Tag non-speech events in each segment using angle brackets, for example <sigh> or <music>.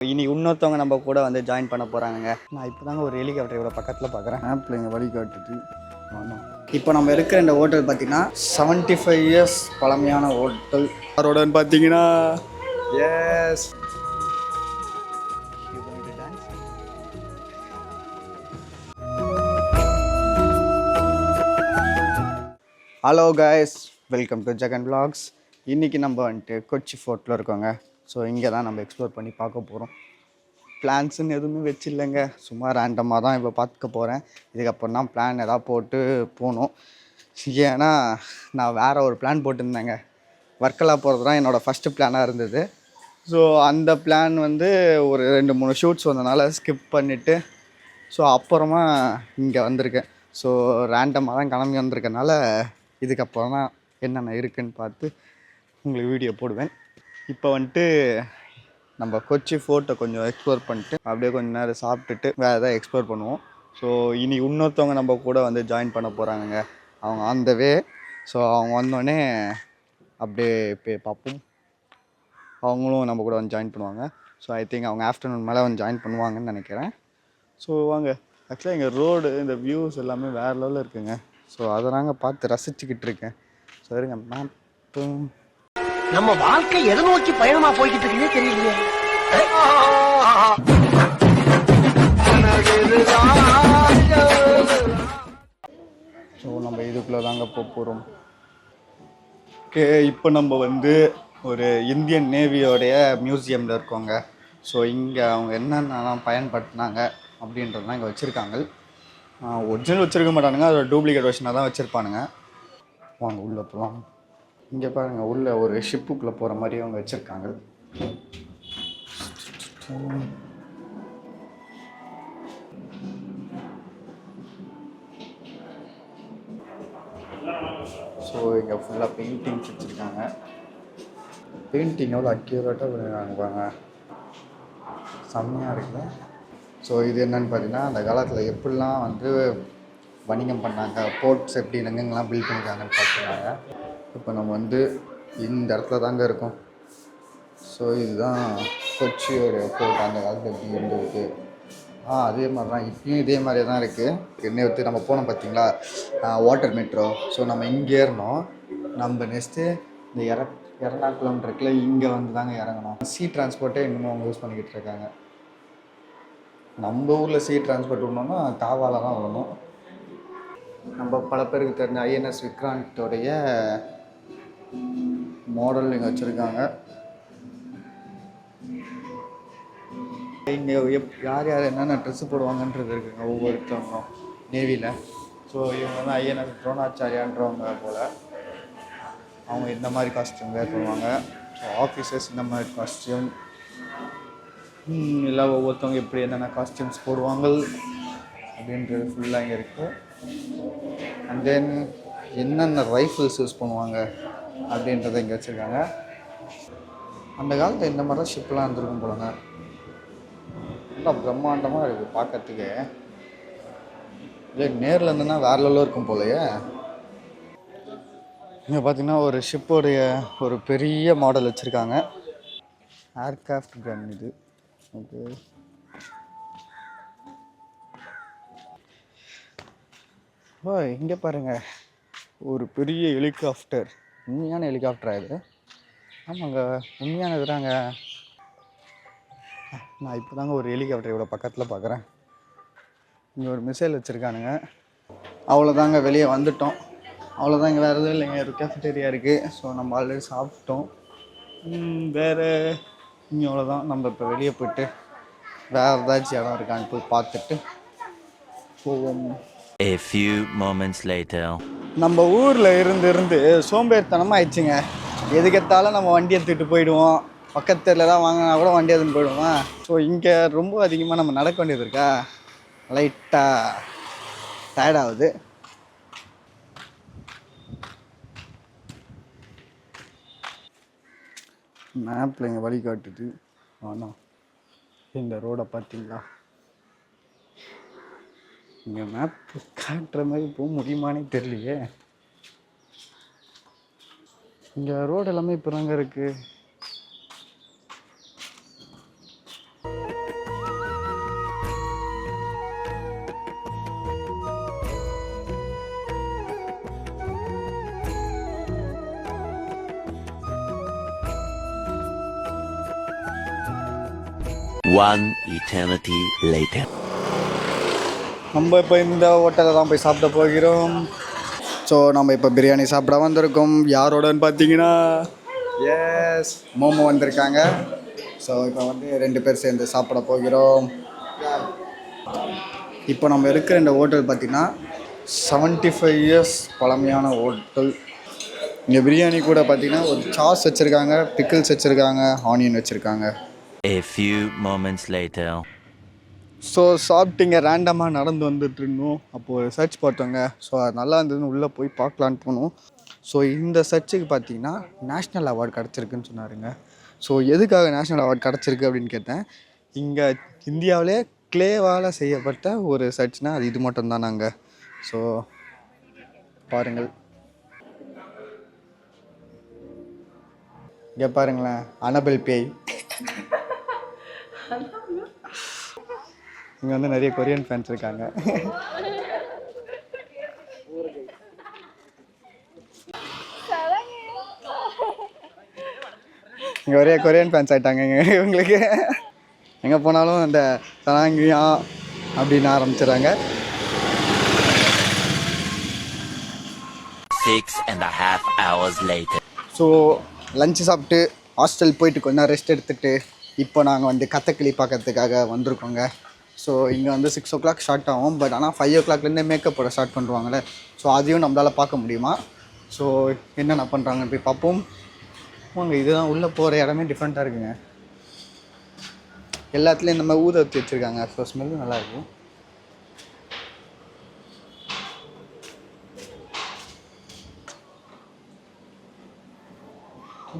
இனி இன்னொருத்தவங்க நம்ம கூட வந்து ஜாயின் பண்ண போகிறாங்க நான் இப்போ தாங்க ஒரு ஹெலிகாப்டர் இவ்வளோ பக்கத்தில் பார்க்குறேன் ஆப்பில் இங்கே வழி காட்டுது. ஆமாம் இப்போ நம்ம இருக்கிற இந்த ஹோட்டல் பார்த்தீங்கன்னா செவன்ட்டி ஃபைவ் இயர்ஸ் பழமையான ஹோட்டல் யாரோடன்னு பார்த்தீங்கன்னா yes hello guys welcome to Jagan vlogs. இன்றைக்கி நம்ம வந்துட்டு கொச்சி ஃபோர்ட்டில் இருக்கோங்க. ஸோ இங்கே தான் நம்ம எக்ஸ்ப்ளோர் பண்ணி பார்க்க போகிறோம் பிளான்ஸுன்னு எதுவுமே வச்சில்லைங்க. சும்மா ரேண்டமாக தான் இப்போ பார்த்துக்க போகிறேன் இதுக்கப்புறம் தான் பிளான் எதாவது போட்டு போகணும். ஏன்னா நான் வேறு ஒரு பிளான் போட்டிருந்தேங்க. ஒர்க்கெல்லாம் போகிறது தான் என்னோடய ஃபஸ்ட்டு பிளானாக இருந்தது. ஸோ அந்த பிளான் வந்து ஒரு ரெண்டு மூணு ஷூட்ஸ் வந்தனால ஸ்கிப் பண்ணிவிட்டு ஸோ அப்புறமா இங்கே வந்திருக்கேன். ஸோ ரேண்டமாக தான் கிளம்பி வந்திருக்கனால இதுக்கப்புறம் தான் என்னென்ன இருக்குதுன்னு பார்த்து உங்களுக்கு வீடியோ போடுவேன். இப்போ வந்துட்டு நம்ம கொச்சி ஃபோர்ட்டை கொஞ்சம் எக்ஸ்ப்ளோர் பண்ணிட்டு அப்படியே கொஞ்சம் நேரம் சாப்பிட்டுட்டு வேறு எதாவது எக்ஸ்ப்ளோர் பண்ணுவோம். ஸோ இனி இன்னொருத்தவங்க நம்ம கூட வந்து ஜாயின் பண்ண போகிறாங்கங்க அவங்க அந்த வே ஸோ அவங்க வந்தோடனே அப்படியே போய் பார்ப்போம். அவங்களும் நம்ம கூட வந்து ஜாயின் பண்ணுவாங்க. ஸோ ஐ திங்க் அவங்க ஆஃப்டர்நூன் மேலே வந்து ஜாயின் பண்ணுவாங்கன்னு நினைக்கிறேன். ஸோ வாங்க. ஆக்சுவலாக எங்கள் ரோடு இந்த வியூஸ் எல்லாமே வேறு லெவலில் இருக்குங்க. ஸோ அதை நாங்கள் பார்த்து ரசிச்சுக்கிட்டு இருக்கேன். ஸோ இருங்க மேப்பும் நம்ம வாழ்க்கை எதை நோக்கி பயணமா போய்கிட்டு இருக்குன்னே தெரியலையே. ஸோ நம்ம இதுக்குள்ளே தாங்க போக போகிறோம் ஓகே இப்போ நம்ம வந்து ஒரு இந்தியன் நேவியோடைய மியூசியமில் இருக்கோங்க. ஸோ இங்கே அவங்க என்னென்னலாம் பயன்படுத்தினாங்க அப்படின்றதெல்லாம் இங்கே வச்சுருக்காங்க. ஒரிஜினல் வச்சுருக்க மாட்டானுங்க அதோட டூப்ளிகேட் வெர்ஷனாக தான் வச்சுருப்பானுங்க. வாங்க உள்ளே போகலாம் இங்கே பாருங்கள் உள்ளே ஒரு ஷிப்புக்குள்ளே போகிற மாதிரி அவங்க வச்சுருக்காங்க. ஸோ இங்கே ஃபுல்லாக பெயிண்டிங்ஸ் வச்சுருக்காங்க. பெயிண்டிங் எவ்வளோ அக்யூரேட்டாக பண்ணிருக்காங்க பாருங்க. செம்மையாக இருக்குது ஸோ இது என்னன்னு பார்த்தீங்கன்னா அந்த காலத்தில் எப்படிலாம் வந்து வணிகம் பண்ணாங்க போர்ட்ஸ் எப்படி எங்கெங்கெல்லாம் பில்ட் பண்ணியிருக்காங்கன்னு பார்த்துருக்காங்க இப்போ நம்ம வந்து இந்த இடத்துல தாங்க இருக்கோம். ஸோ இதுதான் கொச்சியோட போர்ட் அந்த காலத்தில் எப்படி இருந்திருக்கு ஆ அதே மாதிரி தான் இப்பயும் இதே மாதிரியே தான் இருக்குது நேற்று நம்ம போனோம் பார்த்தீங்களா வாட்டர் மெட்ரோ ஸோ நம்ம இங்கே ஏறினோம் நம்ம நெக்ஸ்ட்டு இந்த இற எர்ணாகுளம் இருக்குல்ல இங்கே வந்து தாங்க இறங்கணும். சி டிரான்ஸ்போர்ட்டே இன்னும் அவங்க யூஸ் பண்ணிக்கிட்டு இருக்காங்க. நம்ம ஊரில் சி டிரான்ஸ்போர்ட் விடணும்னா தாவால தான் வரணும். நம்ம பல பேருக்கு தெரிஞ்ச ஐஎன்எஸ் விக்ராந்தோடைய மாடல் இங்கே வச்சுருக்காங்க. இங்கே எப் யார் யார் என்னென்ன ட்ரெஸ்ஸு போடுவாங்கன்றது இருக்குங்க ஒவ்வொருத்தவங்களும் நேவியில் ஸோ இவங்க வந்து ஐஎன்எஸ் துரோணாச்சாரியான்றவங்க போல் அவங்க இந்த மாதிரி காஸ்ட்யூம் வேர் பண்ணுவாங்க. ஸோ ஆஃபீஸர்ஸ் இந்த மாதிரி காஸ்டியூம் இல்லை ஒவ்வொருத்தவங்க எப்படி என்னென்ன காஸ்ட்யூம்ஸ் போடுவாங்க அப்படின்றது ஃபுல்லாக இங்கே இருக்குது அண்ட் தென் என்னென்ன ரைஃபிள்ஸ் யூஸ் பண்ணுவாங்க? அப்படின்றத இங்கே வச்சுருக்காங்க. அந்த காலத்தில் இந்த மாதிரி தான் ஷிப்லாம் இருந்திருக்கும் போலங்க. நல்லா பிரம்மாண்டமாக இருக்குது பார்க்கறதுக்கு இல்லை நேரில் இருந்துன்னா வேற லெவலில் இருக்கும் போலயே. இங்கே பார்த்தீங்கன்னா ஒரு ஷிப்போடைய ஒரு பெரிய மாடல் வச்சுருக்காங்க. ஏர்க்ராஃப்ட் கன் இது. ஓகே. ஓ இங்கே பாருங்க. ஒரு பெரிய ஹெலிகாப்டர் உண்மையான ஹெலிகாப்டரா இது? ஆமாங்க உண்மையானது தாங்க நான் இப்போ தாங்க ஒரு ஹெலிகாப்டர் இவ்வளோ பக்கத்தில் பார்க்குறேன் இங்கே ஒரு மிசைல் வச்சுருக்கானுங்க. அவ்வளோதாங்க வெளியே வந்துட்டோம். அவ்வளோதான் இங்கே வேறு எதுவும் இல்லைங்க. ஒரு கேஃபிட்டேரியா இருக்குது ஸோ நம்ம ஆல்ரெடி சாப்பிட்டோம். வேறு இங்கே அவ்வளோதான் நம்ம இப்போ வெளியே போயிட்டு வேறு ஏதாச்சும் இடம் இருக்கான்னு போய் பார்த்துட்டு போவோம். A few moments later. நம்ம ஊரில் இருந்து இருந்து சோம்பேறித்தனமாக ஆயிடுச்சுங்க. எதுக்கெத்தாலும் நம்ம வண்டி எடுத்துகிட்டு போயிடுவோம். பக்கத்து தான் வாங்கினா கூட வண்டி எடுத்துன்னு போயிடுவோம்? ஸோ இங்கே ரொம்ப அதிகமாக நம்ம நடக்க வேண்டியது இருக்கா? லைட்டாக டயர்டாகுது மேப்பில் இங்கே வழி காட்டுது. ஆனால் இந்த ரோடை பார்த்தீங்களா? இங்கே மேப் காட்டுற மாதிரி போக முடியுமானே தெரியலையே இங்கே ரோடு எல்லாமே இப்போ தாங்க இருக்குது One eternity later. நம்ம இப்போ இந்த ஹோட்டலில் தான் போய் சாப்பிட போகிறோம். ஸோ நம்ம இப்போ பிரியாணி சாப்பிட வந்திருக்கோம். யாரோடன்னு பார்த்தீங்கன்னா எஸ் மோமோ வந்திருக்காங்க. ஸோ இப்போ வந்து ரெண்டு பேர் சேர்ந்து சாப்பிட போகிறோம். இப்போ நம்ம இருக்கிற இந்த ஹோட்டல் பார்த்தீங்கன்னா செவன்ட்டி ஃபைவ் இயர்ஸ் பழமையான ஹோட்டல். இங்கே பிரியாணி கூட பார்த்தீங்கன்னா ஒரு சாஸ் வச்சுருக்காங்க பிக்கிள்ஸ் வச்சுருக்காங்க ஆனியன் வச்சுருக்காங்க. A few moments later. So சாப்பிட்டீங்க ரேண்டமாக நடந்து வந்துட்டு இருந்தோம். அப்போது சர்ச் பார்த்தோங்க. ஸோ அது நல்லா இருந்ததுன்னு உள்ளே போய் பார்க்கலான்னு போனோம். ஸோ இந்த சர்ச்சுக்கு பார்த்தீங்கன்னா நேஷ்னல் அவார்டு கிடச்சிருக்குன்னு சொன்னாருங்க. ஸோ எதுக்காக நேஷ்னல் அவார்டு கிடச்சிருக்கு அப்படின்னு கேட்டேன். இங்கே இந்தியாவிலே கிளேவால் செய்யப்பட்ட ஒரு சர்ச்னால் அது இது மட்டும்தான் நாங்கள் ஸோ பாருங்கள். இங்கே பாருங்களேன். அனபல் பேய் <laughs> இங்கே வந்து நிறைய கொரியன் ஃபேன்ஸ் இருக்காங்க. இங்கே ஒரே கொரியன் ஃபேன்ஸ் ஆயிட்டாங்க இங்கே இவங்களுக்கு. எங்கே போனாலும் அந்த தனாங்கியா அப்படின்னு ஆரம்பிச்சிடுறாங்க. Six and a half hours later. So lunch சாப்பிட்டு ஹாஸ்டல் போயிட்டு கொஞ்ச நேரம் ரெஸ்ட் எடுத்துட்டு இப்போ நாங்கள் வந்து கதகளி பார்க்கறதுக்காக வந்திருக்கோங்க. ஸோ இங்கே வந்து சிக்ஸ் ஓ கிளாக் ஸ்டார்ட் ஆகும் பட் ஆனால் ஃபைவ் ஓ கிளாக்லேருந்தே மேக்கப் போட ஸ்டார்ட் பண்ணுவாங்களே ஸோ அதையும் நம்மளால் பார்க்க முடியுமா? ஸோ என்னென்ன பண்ணுறாங்கன்னு போய் பார்ப்போம். வாங்க இதுதான் உள்ளே போகிற இடமே டிஃப்ரெண்ட்டாக இருக்குங்க. எல்லாத்துலேயும் இந்த மாதிரி ஊதத்தி வச்சுருக்காங்க. ஸோ ஸ்மெல்லும் நல்லாயிருக்கும்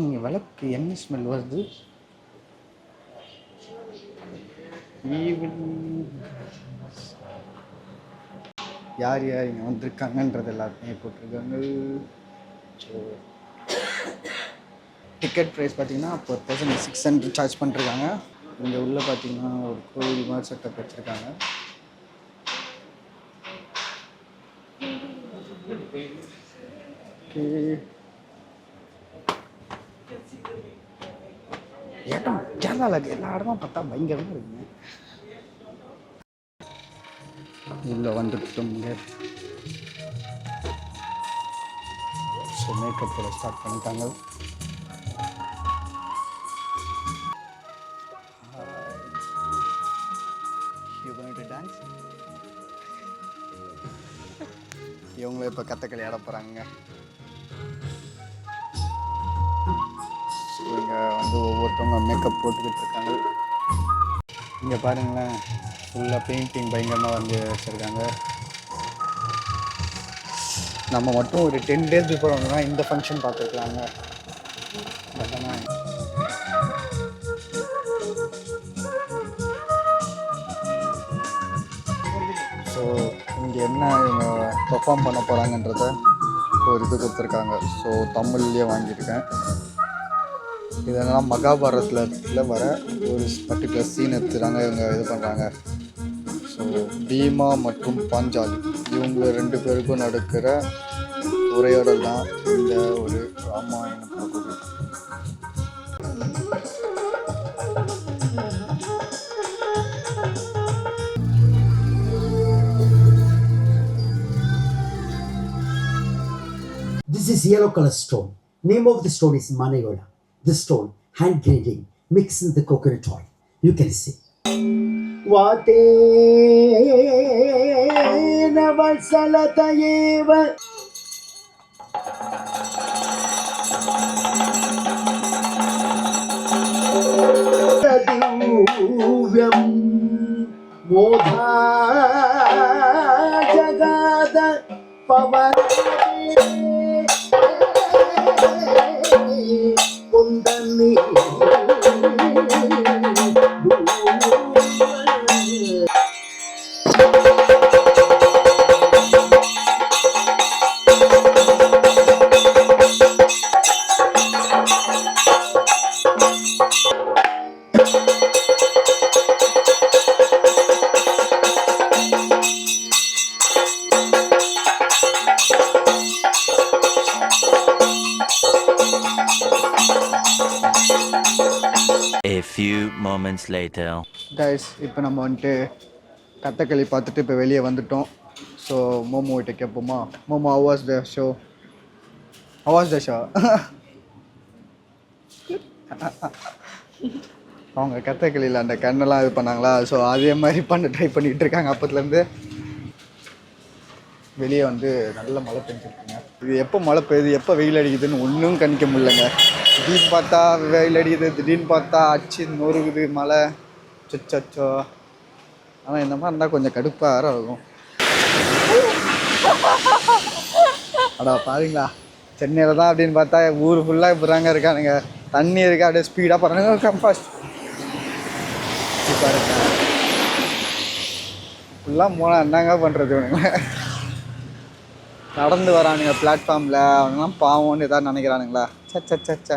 நீங்கள் விளக்கு என்ன ஸ்மெல் வருது? யார் யார் இங்கே வந்திருக்காங்கன்றது எல்லாத்தையும் போட்டிருக்காங்க. ஸோ டிக்கெட் ப்ரைஸ் பார்த்தீங்கன்னா per person six hundred charge பண்ணிருக்காங்க. இங்கே உள்ளே பார்த்தீங்கன்னா ஒரு கோயில் மாதிரி செட்டப் வச்சுருக்காங்க ஓகே இடம் எல்லா இடமும் பார்த்தா பயங்கரமாக இருக்குங்க உள்ள வந்துட்டோம்ங்க ஸோ மேக்கப் போட ஸ்டார்ட் பண்ணிட்டாங்க. டான்ஸ் இவங்களும் இப்போ கத்தக்களி ஆட போகிறாங்க இவங்க வந்து ஒவ்வொருத்தவங்க மேக்கப் போட்டுக்கிட்டு இருக்காங்க. இங்கே பாருங்களேன் ஃபுல்லாக பெயிண்டிங் பயங்கரமாக வந்து வச்சுருக்காங்க. நம்ம மட்டும் ஒரு டென் டேஸ் பிஃபோர் வந்தோம்னா இந்த ஃபங்க்ஷன் பார்த்துருக்கலாங்க. பட் ஆனால் ஸோ இங்கே என்ன இவங்க பெர்ஃபார்ம் பண்ண போகிறாங்கன்றத ஒரு இது கொடுத்துருக்காங்க. ஸோ தமிழ்லேயே வாங்கியிருக்கேன். இதெல்லாம் மகாபாரதத்தில் வர ஒரு பர்டிகுலர் சீன் எடுத்துறாங்க இவங்க இது பண்ணுறாங்க ஸோ பீமா மற்றும் பாஞ்சாலி இவங்க ரெண்டு பேருக்கும் நடக்கிற உரையாடல் தான் இந்த ஒரு ராமாயண பகுதி This is yellow color stone. Name of the stone is Manegoda. the stone, hand grinding, mixing the coconut oil. You can see. ವಾತೇನ ವತ್ಸಲತಯೇವ ದಿವ್ಯಂ ಮೋಧ ಜಗಾದ ಪವನ condamné few moments later. Guys இப்போ நம்ம வந்துட்டு கத்தக்களி பார்த்துட்டு இப்போ வெளியே வந்துட்டோம். ஸோ மோமோ கிட்ட கேட்போமா Momo awes the show awes the show அவங்க கத்தக்களியில் அந்த கண்ணெல்லாம் இது பண்ணாங்களா? ஸோ அதே மாதிரி பண்ண ட்ரை பண்ணிகிட்டு இருக்காங்க அப்போத்துலேருந்து வெளியே வந்து நல்ல மழை பெஞ்சிருக்குங்க. இது எப்போ மழை பெய்யுது? எப்போ வெயில் அடிக்குதுன்னு ஒன்றும் கணிக்க முடியலங்க. திடீர்னு பார்த்தா வெயில் அடிக்குது திடீர்னு பார்த்தா அச்சு நொறுகுது மழை. சொச்சோ ஆனால் இந்த மாதிரி இருந்தால் கொஞ்சம் கடுப்பாக வேற இருக்கும். அடா பாருங்களா. சென்னையில் தான் அப்படின்னு பார்த்தா ஊர் ஃபுல்லாக இப்படிதாங்க இருக்கானுங்க. தண்ணி இருக்கா அப்படியே ஸ்பீடாக போகிறானுங்க கம்பாஸ்ட் பாருங்க. ஃபுல்லாக போனால் என்னங்க பண்ணுறது இவனுங்க? நடந்து வரானுங்க பிளாட்ஃபார்மில் அவனுங்களாம் பாவம்னு ஏதாவது நினைக்கிறானுங்களா? சே சே சே சே.